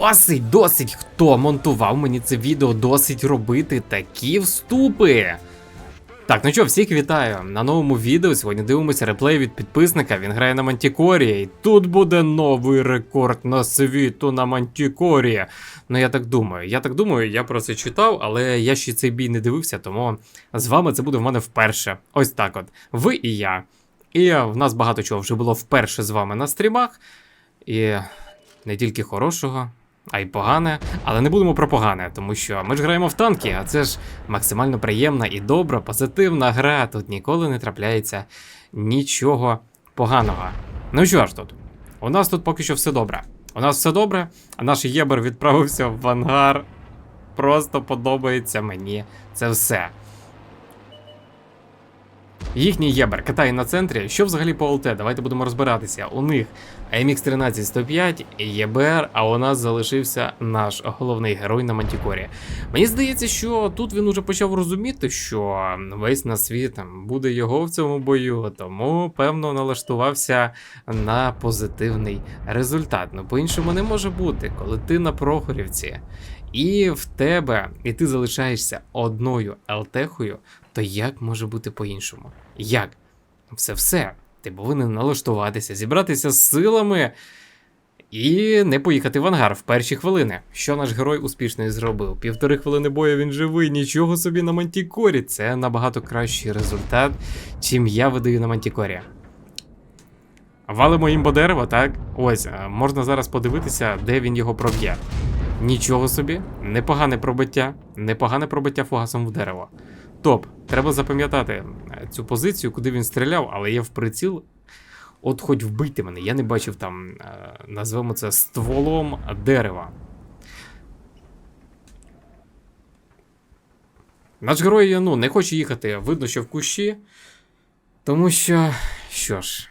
Досить, досить, хто монтував мені це відео, досить робити такі вступи. Так, ну що, всіх вітаю на новому відео. Сьогодні дивимося реплей від підписника. Він грає на Мантікорі. І тут буде новий рекорд на світу на Мантікорі. Ну я так думаю. Я так думаю, я про це читав, але я ще цей бій не дивився, тому з вами це буде в мене вперше. Ось так от. Ви і я. І в нас багато чого вже було вперше з вами на стрімах. І не тільки хорошого, а й погане. Але не будемо про погане, тому що ми ж граємо в танки, а це ж максимально приємна і добра, позитивна гра. Тут ніколи не трапляється нічого поганого. Ну що ж тут? У нас тут поки що все добре. У нас все добре, а наш Єбер відправився в ангар. Просто подобається мені це все. Їхній Єбер катає на центрі. Що взагалі по ЛТ? Давайте будемо розбиратися. У них AMX 13105 ЄБР, а у нас залишився наш головний герой на Мантікорі. Мені здається, що тут він уже почав розуміти, що весь на світ буде його в цьому бою, тому певно налаштувався на позитивний результат. Ну по-іншому не може бути, коли ти на Прохорівці. І в тебе, і ти залишаєшся одною ЛТхою, то як може бути по-іншому? Як? Все все. Ти повинен налаштуватися, зібратися з силами і не поїхати в ангар в перші хвилини. Що наш герой успішно і зробив? Півтори хвилини бою він живий, нічого собі на Мантікорі. Це набагато кращий результат, чим я видаю на Мантікорі. Валимо імбо дерево, так? Ось, можна зараз подивитися, де він його проб'є. Нічого собі, непогане пробиття, непогане пробиття фугасом в дерево. Топ, треба запам'ятати е, цю позицію, куди він стріляв, але я в приціл. От хоч вбити мене, я не бачив там, е, назвемо це стволом дерева. Наш герой ну, не хоче їхати, видно, що в кущі. Тому що. Що ж.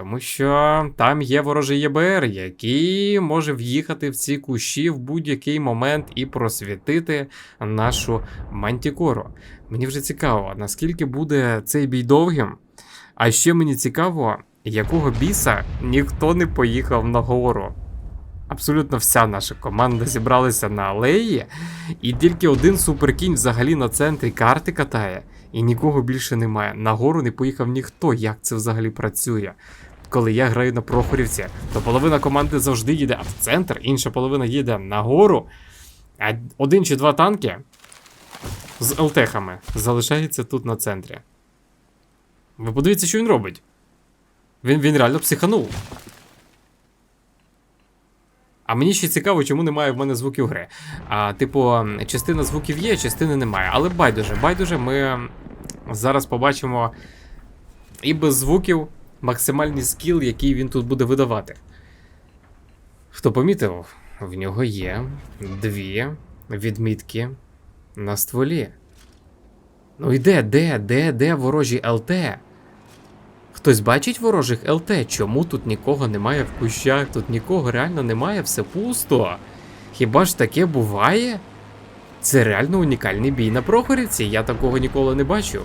Тому що там є ворожий ЄБР, який може в'їхати в ці кущі в будь-який момент і просвітити нашу мантікору. Мені вже цікаво, наскільки буде цей бій довгим. А ще мені цікаво, якого біса ніхто не поїхав на гору. Абсолютно вся наша команда зібралася на алеї, і тільки один суперкінь взагалі на центрі карти катає, і нікого більше немає. На гору не поїхав ніхто. Як це взагалі працює? Коли я граю на Прохорівці, то половина команди завжди їде в центр, інша половина їде на гору, а один чи два танки з ЛТХами залишається тут на центрі. Ви подивіться, що він робить. Він, він реально психанув. А мені ще цікаво, чому немає в мене звуків гри. А, Типу, частина звуків є, частини немає. Але байдуже, байдуже, ми зараз побачимо і без звуків максимальний скіл, який він тут буде видавати. Хто помітив, в нього є дві відмітки на стволі. Ну і де, де, де, де ворожі ЛТ? Хтось бачить ворожих ЛТ? Чому тут нікого немає в кущах? Тут нікого реально немає, все пусто. Хіба ж таке буває? Це реально унікальний бій на Прохорівці, я такого ніколи не бачив.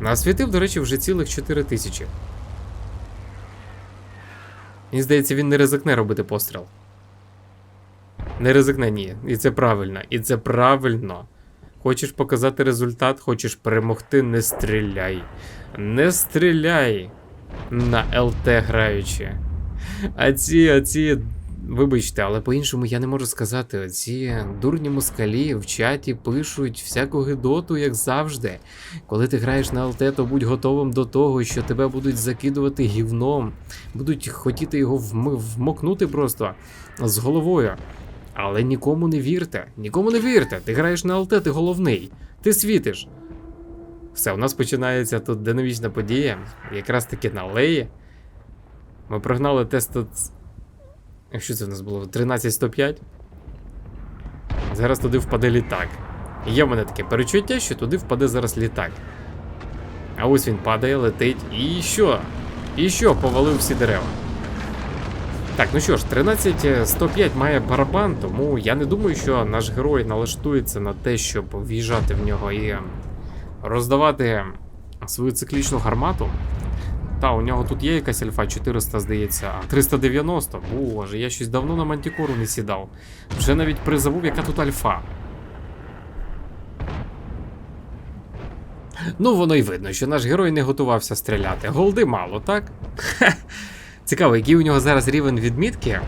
Насвітив, до речі, вже цілих 4 тисячі. Мені здається, він не ризикне робити постріл. Не ризикне, ні. І це правильно. І це правильно. Хочеш показати результат, хочеш перемогти, не стріляй. Не стріляй на ЛТ граючи. А ці, оці. Вибачте, але по-іншому я не можу сказати. Оці дурні москалі в чаті пишуть всяку гидоту, як завжди. Коли ти граєш на ЛТ, то будь готовим до того, що тебе будуть закидувати гівном, будуть хотіти його вм- вмокнути просто з головою. Але нікому не вірте, нікому не вірте. Ти граєш на ЛТ, ти головний, ти світиш. Все, у нас починається тут динамічна подія, якраз таки на алеї. Ми прогнали тест тут. Що це в нас було? 13105. Зараз туди впаде літак. Є в мене таке перечуття, що туди впаде зараз літак. А ось він падає, летить. І що? І що? Повалив всі дерева. Так, ну що ж, 13105 має барабан, тому я не думаю, що наш герой налаштується на те, щоб в'їжджати в нього і роздавати свою циклічну гармату. Та, у нього тут є якась альфа 400, здається, а 390. Боже, я щось давно на мантікору не сідав. Вже навіть призабув, яка тут альфа. Ну, воно й видно, що наш герой не готувався стріляти. Голди мало, так? Хе. Цікаво, який у нього зараз рівень відмітки.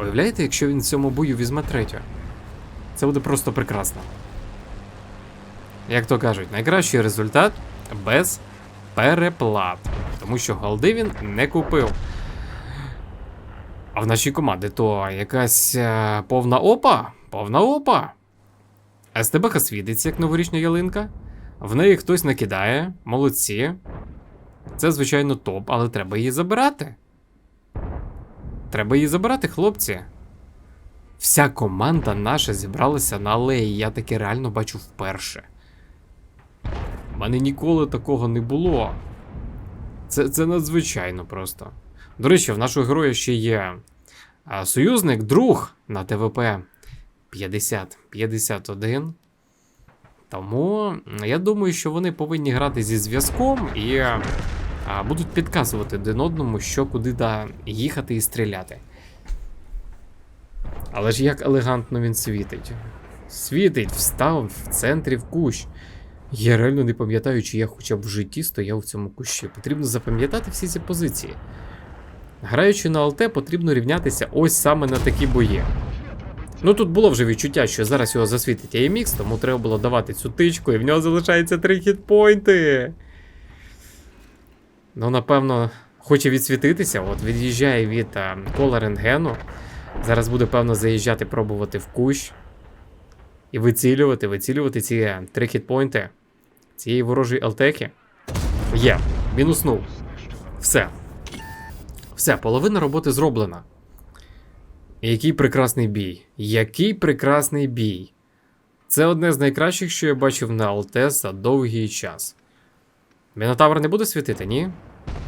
Уявляєте, якщо він в цьому бою візьме третю? Це буде просто прекрасно. Як то кажуть, найкращий результат без переплат. Тому що голди він не купив. А в нашій команді то якась е, повна опа. Повна опа. СТБХ світиться, як новорічна ялинка. В неї хтось накидає, молодці. Це, звичайно, топ, але треба її забирати. Треба її забирати, хлопці. Вся команда наша зібралася на алеї, я таке реально бачу вперше. У мене ніколи такого не було. Це, це надзвичайно просто. До речі, в нашого героя ще є а, союзник, друг на ТВП 50-51. Тому я думаю, що вони повинні грати зі зв'язком і а, будуть підказувати один одному, що куди да їхати і стріляти. Але ж як елегантно він світить. Світить, встав в центрі в кущ. Я реально не пам'ятаю, чи я хоча б в житті стояв в цьому кущі. Потрібно запам'ятати всі ці позиції. Граючи на ЛТ, потрібно рівнятися ось саме на такі бої. Ну тут було вже відчуття, що зараз його засвітить AMX, тому треба було давати цю тичку, і в нього залишається три хітпойнти. Ну, напевно, хоче відсвітитися, от від'їжджає від а, кола рентгену. Зараз буде, певно, заїжджати, пробувати в кущ. І вицілювати, вицілювати ці е, три хітпойнти цієї ворожої алтеки. Є, мінуснув. Все. Все, половина роботи зроблена. Який прекрасний бій. Який прекрасний бій. Це одне з найкращих, що я бачив на ЛТ за довгий час. Мінотавр не буде світити, ні?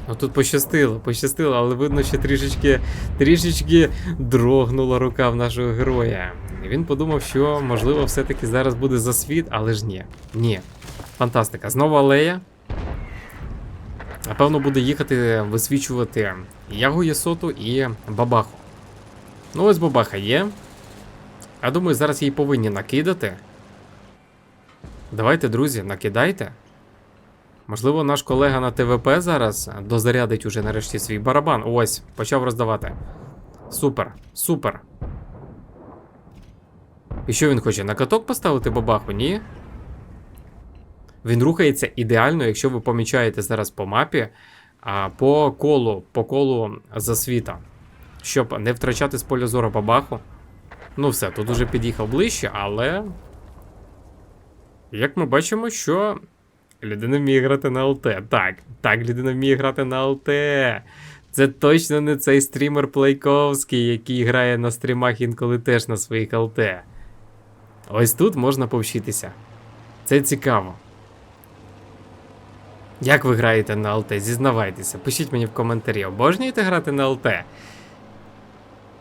Ну тут пощастило, пощастило, але видно, що трішечки, трішечки дрогнула рука в нашого героя. І він подумав, що можливо все-таки зараз буде засвіт, але ж ні. Ні. Фантастика. Знову алея. Напевно, буде їхати висвічувати Ягу Єсоту і Бабаху. Ну, ось Бабаха є. Я думаю, зараз її повинні накидати. Давайте, друзі, накидайте. Можливо, наш колега на ТВП зараз дозарядить уже нарешті свій барабан. Ось, почав роздавати. Супер, супер. І що він хоче? На каток поставити бабаху? Ні? Він рухається ідеально, якщо ви помічаєте зараз по мапі, а, по колу, по колу засвіта. Щоб не втрачати з поля зору бабаху. Ну все, тут уже під'їхав ближче, але. Як ми бачимо, що людина вміє грати на ЛТ. Так, так, людина вміє грати на ЛТ. Це точно не цей стрімер Плейковський, який грає на стрімах інколи теж на своїх ЛТ. Ось тут можна повчитися. Це цікаво. Як ви граєте на ЛТ? Зізнавайтеся, пишіть мені в коментарі, обожнюєте грати на ЛТ?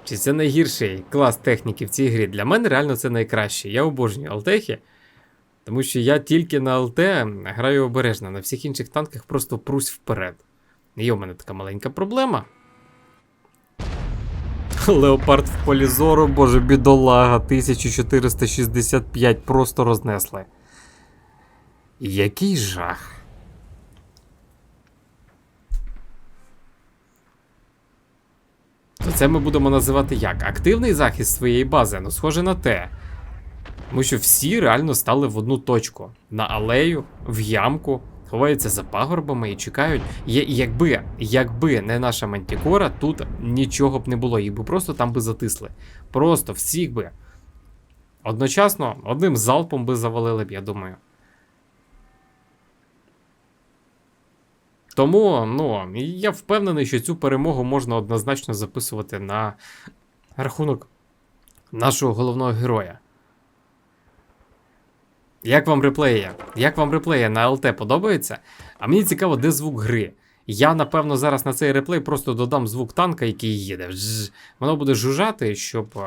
Чи це найгірший клас техніки в цій грі? Для мене реально це найкраще. Я обожнюю алтехи, тому що я тільки на ЛТ граю обережно, на всіх інших танках просто прусь вперед. Є у мене така маленька проблема. Леопард в полі зору, боже, бідолага, 1465 просто рознесли. Який жах. То це ми будемо називати як? Активний захист своєї бази, ну схоже на те. Тому що всі реально стали в одну точку: на алею, в ямку, ховаються за пагорбами і чекають. Є, якби, якби не наша мантікора, тут нічого б не було, їх би просто там би затисли. Просто всіх би. Одночасно, одним залпом би завалили б, я думаю. Тому, ну, я впевнений, що цю перемогу можна однозначно записувати на рахунок нашого головного героя. Як вам реплеє? Як вам реплеє на ЛТ подобається? А мені цікаво, де звук гри. Я, напевно, зараз на цей реплей просто додам звук танка, який їде. Воно буде жужжати, щоб.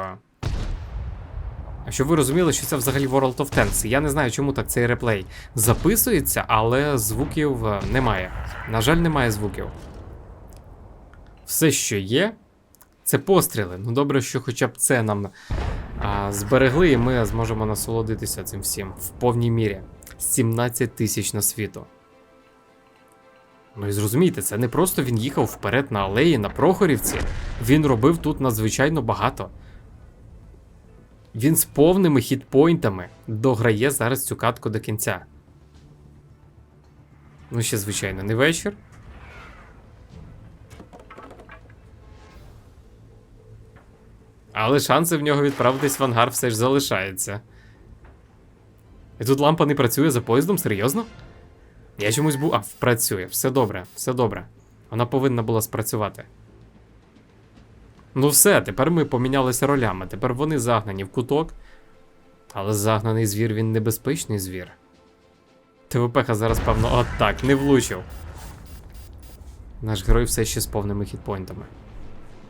А, Щоб ви розуміли, що це взагалі World of Tanks. Я не знаю, чому так цей реплей записується, але звуків е, немає. На жаль, немає звуків. Все, що є, це постріли. Ну добре, що хоча б це нам а, зберегли, і ми зможемо насолодитися цим всім в повній мірі. 17 тисяч на світу. Ну і зрозумійте, це не просто він їхав вперед на алеї на Прохорівці. Він робив тут надзвичайно багато. Він з повними хітпойнтами дограє зараз цю катку до кінця. Ну, ще, звичайно, не вечір. Але шанси в нього відправитись в ангар все ж залишаються. І тут лампа не працює за поїздом? Серйозно? Я чомусь був. А, працює, все добре, все добре. Вона повинна була спрацювати. Ну все, тепер ми помінялися ролями. Тепер вони загнані в куток. Але загнаний звір він небезпечний звір. ТВПХ зараз, певно, от так, не влучив. Наш герой все ще з повними хітпойнтами.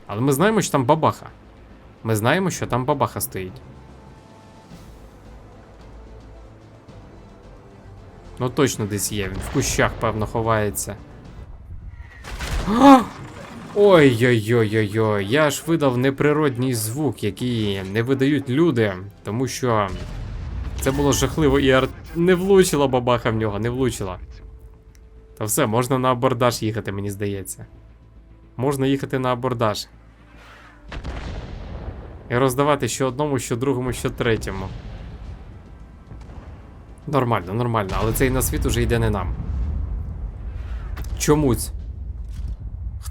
Але ми знаємо, що там бабаха. Ми знаємо, що там бабаха стоїть. Ну точно десь є, він в кущах, певно, ховається. Ой-ой-ой-ой-ой, я ж видав неприродній звук, який не видають люди, тому що це було жахливо і ар... не влучила бабаха в нього, не влучила. Та все, можна на абордаж їхати, мені здається. Можна їхати на абордаж. І роздавати що одному, що другому, що третьому. Нормально, нормально, але цей на світ уже йде не нам. Чомусь.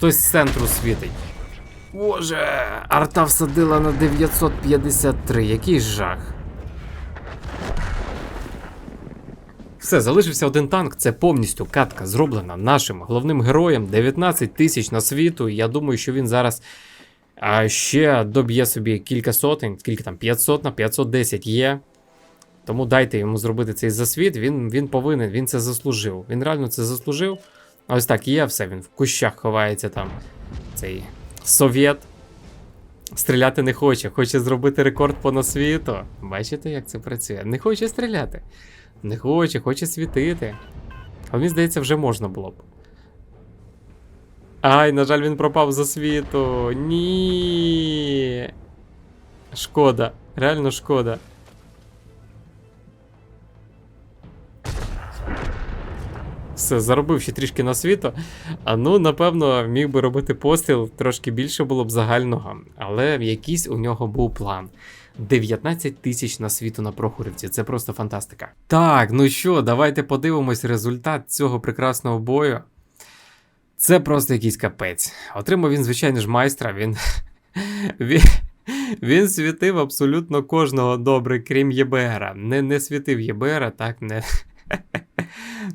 Хтось з центру світить. Боже, арта всадила на 953, який жах. Все, залишився один танк. Це повністю катка зроблена нашим головним героєм. 19 тисяч на світу. Я думаю, що він зараз а, ще доб'є собі кілька сотень, скільки там 500 на 510 є. Тому дайте йому зробити цей засвіт. Він він повинен, він це заслужив. Він реально це заслужив. Ось так є все, він в кущах ховається там. Цей совєт. Стріляти не хоче, хоче зробити рекорд по світу. Бачите, як це працює? Не хоче стріляти. Не хоче, хоче світити. А мені здається, вже можна було б. Ай, на жаль, він пропав за світу. Ні. Шкода, реально шкода. Все, заробив ще трішки на світу. А ну, напевно, міг би робити постріл, трошки більше було б загального, але якийсь у нього був план. 19 тисяч на світу на Прохорівці, це просто фантастика. Так, ну що, давайте подивимось результат цього прекрасного бою. Це просто якийсь капець. Отримав він, звичайно ж, майстра. Він. він... Світив абсолютно кожного добре, крім ЄБРа. Не не світив ЄБРа, так не.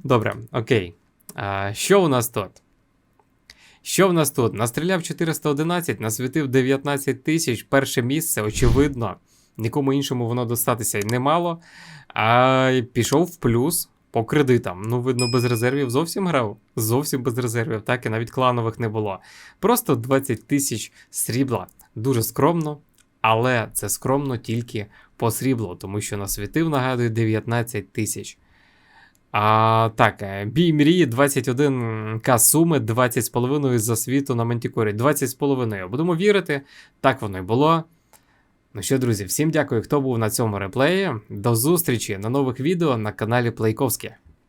Добре, окей. А, Що у нас тут? Що в нас тут? Настріляв 411, насвітив 19 тисяч. Перше місце, очевидно. Нікому іншому воно достатися й не мало. А пішов в плюс по кредитам. Ну, видно, без резервів зовсім грав. Зовсім без резервів, так і навіть кланових не було. Просто 20 тисяч срібла. Дуже скромно, але це скромно тільки по сріблу, тому що насвітив, нагадую, 19 тисяч. А, Так, е, бій мрії 21к суми, 20,5 за світу на Мантікорі. 20,5. Будемо вірити, так воно й було. Ну що, друзі, всім дякую, хто був на цьому реплеї. До зустрічі на нових відео на каналі Плейковське.